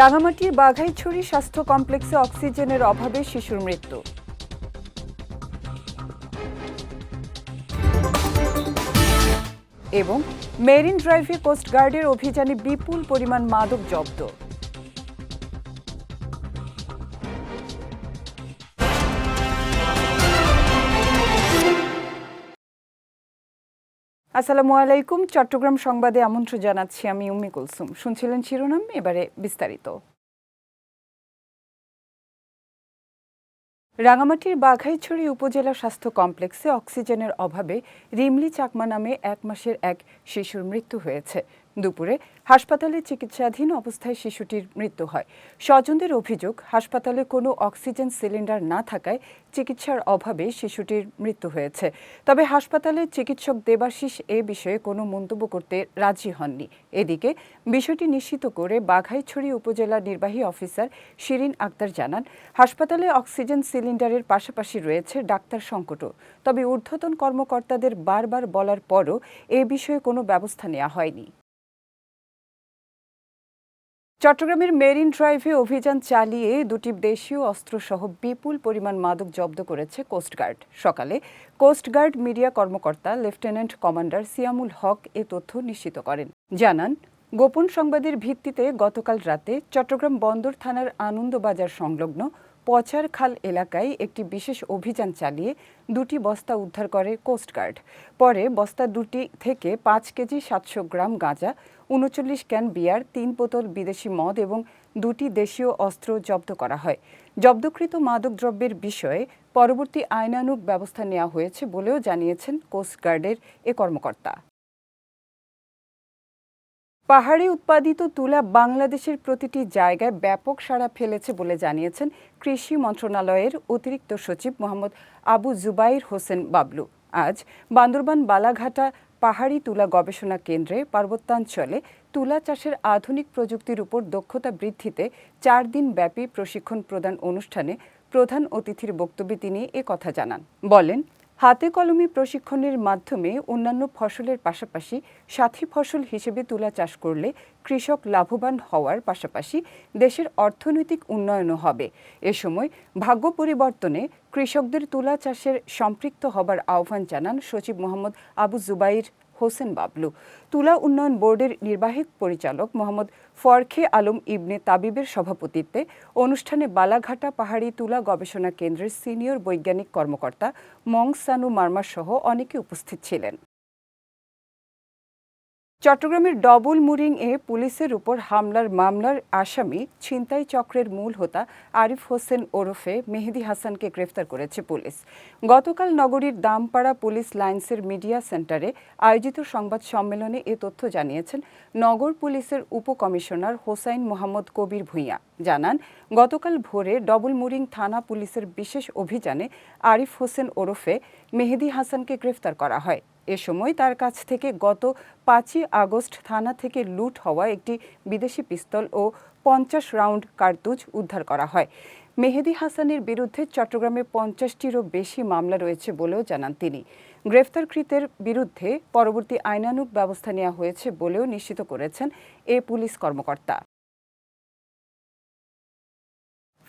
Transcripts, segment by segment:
রাঙামাটির বাঘাইছড়ি স্বাস্থ্য কমপ্লেক্সে অক্সিজেনের অভাবে শিশুর মৃত্যু। এবং মেরিন ড্রাইভে কোস্টগার্ডের অভিযানে বিপুল পরিমাণ মাদক জব্দ। আসসালামু আলাইকুম। চট্টগ্রাম সংবাদে আমন্ত্রণ জানাচ্ছি আমি উম্মি কুলসুম। শুনছিলেন শিরোনাম, এবারে বিস্তারিত। রাঙামাটির বাঘাইছড়ি উপজেলা স্বাস্থ্য কমপ্লেক্সে অক্সিজেনের অভাবে রিমলি চাকমা নামে এক মাসের এক শিশুর মৃত্যু হয়েছে। দুপুরে হাসপাতালে চিকিৎসাধীন অবস্থায় শিশুটির মৃত্যু হয়। স্বজনদের অভিযোগ, হাসপাতালে কোনো অক্সিজেন সিলিন্ডার না থাকায় চিকিৎসার অভাবে শিশুটির মৃত্যু হয়েছে। তবে হাসপাতালের চিকিৎসক দেবাশিস এ বিষয়ে কোনো মন্তব্য করতে রাজি হননি। এদিকে বিষয়টি নিশ্চিত করে বাঘাইছড়ি উপজেলা নির্বাহী অফিসার শিরিন আক্তার জানান, হাসপাতালে অক্সিজেন সিলিন্ডারের পাশাপাশি রয়েছে ডাক্তার সংকটও। তবে ঊর্ধ্বতন কর্মকর্তাদের বারবার বলার পরও এ বিষয়ে কোনো ব্যবস্থা নেওয়া হয়নি। চট্টগ্রামের মেরিন ড্রাইভে অভিযান চালিয়ে দুটি দেশীয় অস্ত্রসহ বিপুল পরিমাণ মাদক জব্দ করেছে কোস্টগার্ড সকালে কোস্টগার্ড মিডিয়া কর্মকর্তা লেফটেন্যান্ট কমান্ডার সিয়ামুল হক এ তথ্য নিশ্চিত করেন। জানান, গোপন সংবাদের ভিত্তিতে গতকাল রাতে চট্টগ্রাম বন্দর থানার আনন্দবাজার সংলগ্ন পচার খাল এলাকায় একটি বিশেষ অভিযান চালিয়ে দুটি বস্তা উদ্ধার করে কোস্টগার্ড পরে বস্তা দুটি থেকে পাঁচ কেজি সাতশো গ্রাম গাঁজা উনচল্লিশ ক্যান বিয়ার, তিন বোতল বিদেশি মদ এবং দুটি দেশীয় অস্ত্র জব্দ করা হয়। জব্দকৃত মাদকদ্রব্যের বিষয়ে পরবর্তী আইনানুগ ব্যবস্থা নেওয়া হয়েছে বলেও জানিয়েছেন কোস্টগার্ডের এ কর্মকর্তা। পাহাড়ে উৎপাদিত তুলা বাংলাদেশের প্রতিটি জায়গায় ব্যাপক সাড়া ফেলেছে বলে জানিয়েছেন কৃষি মন্ত্রণালয়ের অতিরিক্ত সচিব মোহাম্মদ আবু জুবাইর হোসেন বাবলু। আজ বান্দরবান বালাঘাটা পাহাড়ি তুলা গবেষণা কেন্দ্রে পার্বত্যাঞ্চলে তুলা চাষের আধুনিক প্রযুক্তির উপর দক্ষতা বৃদ্ধিতে চার দিন ব্যাপী প্রশিক্ষণ প্রদান অনুষ্ঠানে প্রধান অতিথির বক্তব্যে তিনি কথা জানান। বলেন হাতে কলমে প্রশিক্ষণের মাধ্যমে অন্যান্য ফসলের পাশাপাশি সাথী ফসল হিসেবে তুলা চাষ করলে কৃষক লাভবান হওয়ার পাশাপাশি দেশের অর্থনৈতিক উন্নয়নও হবে। এ সময় ভাগ্য পরিবর্তনে কৃষকদের তুলা চাষের সম্পৃক্ত হবার আহ্বান জানান সচিব মোহাম্মদ আবু জুবাইর হোসেন বাবলু। তুলা উন্নয়ন বোর্ডের নির্বাহী পরিচালক মোহাম্মদ ফরখে আলম ইবনে তাবিবের সভাপতিত্বে অনুষ্ঠানে বালাঘাটা পাহাড়ি তুলা গবেষণা কেন্দ্রের সিনিয়র বৈজ্ঞানিক কর্মকর্তা মং সানু মার্মা সহ অনেকে উপস্থিত ছিলেন। চট্টগ্রামের ডবল মুরিং এ পুলিশের উপর হামলার মামলার আসামি ছিনতাই চক্রের মূল হোতা আরিফ হোসেন ওরফে মেহেদি হাসানকে গ্রেফতার করেছে পুলিশ। গতকাল নগরীর দামপাড়া পুলিশ লাইন্সের মিডিয়া সেন্টারে আয়োজিত সংবাদ সম্মেলনে এ তথ্য জানিয়েছেন নগর পুলিশের উপকমিশনার হোসাইন মোহাম্মদ কবির ভূঁইয়া। জানান, গতকাল ভোরে ডবল মুরিং থানা পুলিশের বিশেষ অভিযানে আরিফ হোসেন ওরফে মেহেদি হাসানকে গ্রেফতার করা হয়। এ সময় তার কাছ থেকে গত পাঁচই আগস্ট থানা থেকে লুট হওয়া একটি বিদেশি পিস্তল ও পঞ্চাশ রাউন্ড কার্তুজ উদ্ধার করা হয়। মেহেদি হাসানের বিরুদ্ধে চট্টগ্রামে পঞ্চাশটিরও বেশি মামলা রয়েছে বলেও জানান তিনি। গ্রেফতারকৃতের বিরুদ্ধে পরবর্তী আইনানুগ ব্যবস্থা নেওয়া হয়েছে বলেও নিশ্চিত করেছেন এ পুলিশ কর্মকর্তা।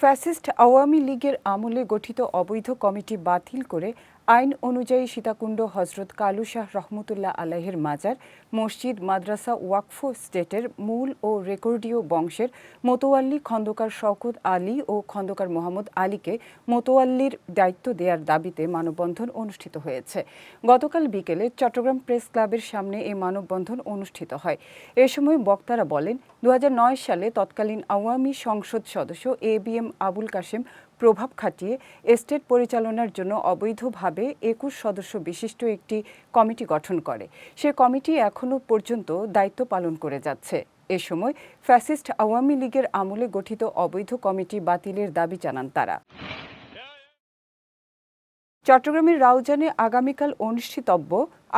ফ্যাসিস্ট আওয়ামী লীগের আমলে গঠিত অবৈধ কমিটি বাতিল করে আইন অনুযায়ী সীতাকুণ্ড হজরত কালু শাহ রহমতুল্লাহ আলাহের মাজার, মসজিদ, মাদ্রাসা, ওয়াকফ স্টেটের মূল ও রেকর্ডীয় বংশের মোতোয়াল্লি খন্দকার শওকত আলী ও খন্দকার মোহাম্মদ আলীকে মোতোয়াল্লির দায়িত্ব দেওয়ার দাবিতে মানববন্ধন অনুষ্ঠিত হয়েছে। গতকাল বিকেলে চট্টগ্রাম প্রেস ক্লাবের সামনে এই মানববন্ধন অনুষ্ঠিত হয়। এ সময় বক্তারা বলেন দু হাজার নয় সালে তৎকালীন আওয়ামী সংসদ সদস্য A B M Abul Kashem প্রভাব খাটিয়ে এস্টেট পরিচালনার জন্য অবৈধভাবে একুশ সদস্য বিশিষ্ট একটি কমিটি গঠন করে। সে কমিটি এখনও পর্যন্ত দায়িত্ব পালন করে যাচ্ছে। এ সময় ফ্যাসিস্ট আওয়ামী লীগের আমলে গঠিত অবৈধ কমিটি বাতিলের দাবি জানান তারা। চট্টগ্রামের রাউজানে আগামীকাল অনুষ্ঠিতব্য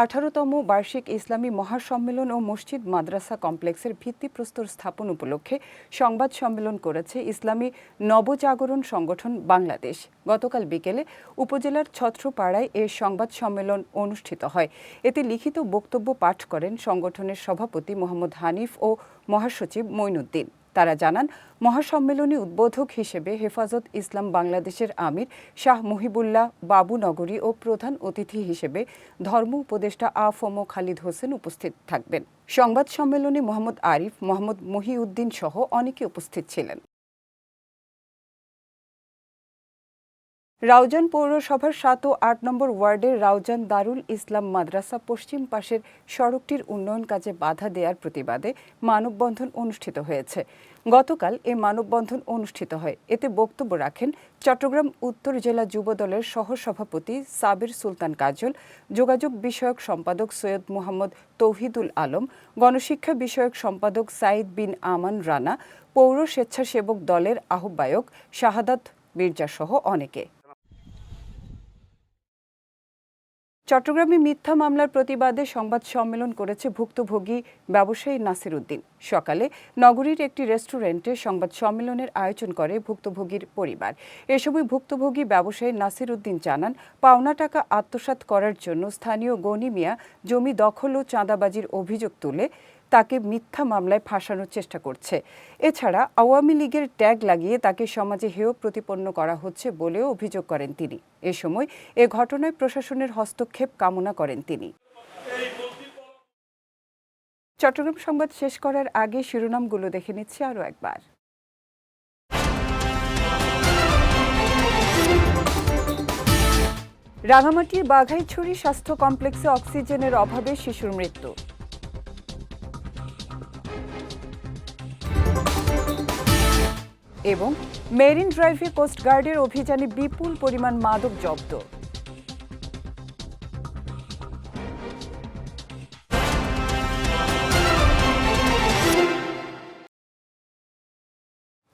আঠারোতম বার্ষিক ইসলামী মহাসম্মেলন ও মসজিদ মাদ্রাসা কমপ্লেক্সের ভিত্তিপ্রস্তর স্থাপন উপলক্ষে সংবাদ সম্মেলন করেছে ইসলামী নবজাগরণ সংগঠন বাংলাদেশ। গতকাল বিকেলে উপজেলার ছত্রপাড়ায় এ সংবাদ সম্মেলন অনুষ্ঠিত হয়। এতে লিখিত বক্তব্য পাঠ করেন সংগঠনের সভাপতি মোহাম্মদ হানিফ ও মহাসচিব মঈনুদ্দিন। তারা জানান, মহাসম্মেলনে উদ্বোধক হিসেবে হেফাজত ইসলাম বাংলাদেশের আমির শাহ মুহিবুল্লাহ বাবুনগরী ও প্রধান অতিথি হিসেবে ধর্ম উপদেষ্টা আফম খালিদ হোসেন উপস্থিত থাকবেন। সংবাদ সম্মেলনে মোহাম্মদ আরিফ, মোহাম্মদ মহিউদ্দিন সহ অনেকে উপস্থিত ছিলেন। রাউজান পৌরসভার সাত ও আট নম্বর ওয়ার্ডের রাউজান দারুল ইসলাম মাদ্রাসা পশ্চিম পাশের সড়কটির উন্নয়ন কাজে বাধা দেওয়ার প্রতিবাদে মানববন্ধন অনুষ্ঠিত হয়েছে। গতকাল এ মানববন্ধন অনুষ্ঠিত হয়। এতে বক্তব্য রাখেন চট্টগ্রাম উত্তর জেলা যুবদলের সহসভাপতি সাবির সুলতান কাজল, যোগাযোগ বিষয়ক সম্পাদক সৈয়দ মোহাম্মদ তৌহিদুল আলম, গণশিক্ষা বিষয়ক সম্পাদক সাইদ বিন আমান রানা, পৌর স্বেচ্ছাসেবক দলের আহ্বায়ক শাহাদাত মির্জা সহ অনেকে। চট্টগ্রামে মিথ্যা মামলার প্রতিবাদে সংবাদ সম্মেলন করেছে ভুক্তভোগী ব্যবসায়ী নাসির উদ্দিন। সকালে নগরীর একটি রেস্টুরেন্টে সংবাদ সম্মেলনের আয়োজন করে ভুক্তভোগীর পরিবার। এ সময় ভুক্তভোগী ব্যবসায়ী নাসির উদ্দিন জানান, পাওনা টাকা আত্মসাত করার জন্য স্থানীয় গনি মিয়া জমি দখল ও চাঁদাবাজির অভিযোগ তুলে তাকে মিথ্যা মামলায় ফাঁসানোর চেষ্টা করছে। এছাড়া আওয়ামী লীগের ট্যাগ লাগিয়ে তাকে সমাজে হেয় প্রতিপন্ন করা হচ্ছে বলেও অভিযোগ করেন তিনি। এ সময় এ ঘটনায় প্রশাসনের হস্তক্ষেপ কামনা করেন তিনি। চট্টগ্রাম সংবাদ শেষ করার আগে শিরোনামগুলো দেখে নিচ্ছি আরও একবার। রাঙামাটির বাঘাইছড়ি স্বাস্থ্য কমপ্লেক্সে অক্সিজেনের অভাবে শিশুর মৃত্যু। এবং মেরিন ড্রাইভে কোস্টগার্ডের অভিযানে বিপুল পরিমাণ মাদক জব্দ।